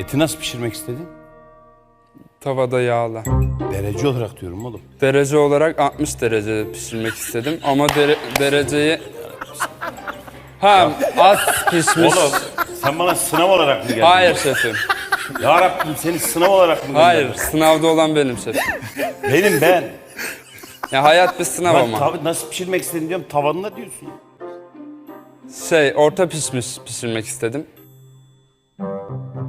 Eti nasıl pişirmek istedin? Tavada yağla. Derece olarak diyorum oğlum. Derece olarak 60 derecede pişirmek istedim ama dere- dereceyi... Ha az pişmiş. Oğlum sen bana sınav olarak mı geldin? Hayır şefim. Ya Rabbim seni sınav olarak mı Hayır. gönderdin? Sınavda olan benim şefim. Benim ben. Ya hayat bir sınav Ben ama. tav- nasıl pişirmek istedin diyorum tavanına diyorsun. Şey orta pişmiş pişirmek istedim.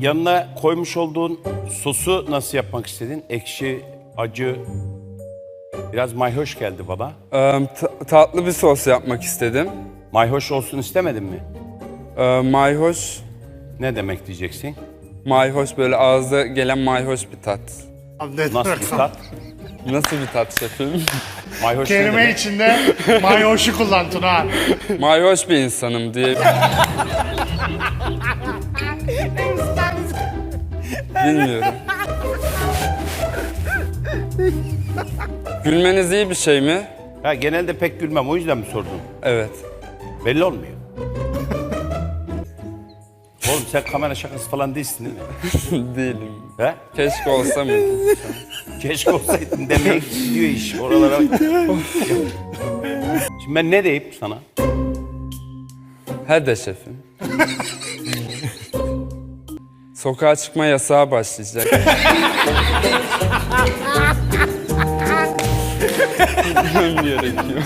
Yanına koymuş olduğun sosu nasıl yapmak istedin? Ekşi, acı. Biraz mayhoş geldi bana. Ee, ta- tatlı bir sos yapmak istedim. Mayhoş olsun istemedin mi? Ee, mayhoş, Ne demek diyeceksin? mayhoş böyle ağızda gelen mayhoş bir tat. Nasıl bir tat? Nasıl bir tat şefim? Mayhoş ne Kelime demek? içinde mayoşu kullan Tuna. mayhoş bir insanım diye. Bilmiyorum. Gülmeniz iyi bir şey mi? Ha, genelde pek gülmem o yüzden mi sordun? Evet. Belli olmuyor. Oğlum sen kamera şakası falan değilsin değil mi? Değilim. He? Keşke olsa mıydı? Keşke olsaydın demeye gidiyor iş oralara. Şimdi ben ne deyip sana? He de şefim. Sokağa çıkma yasağı başlayacak. Bilmem gerekiyor.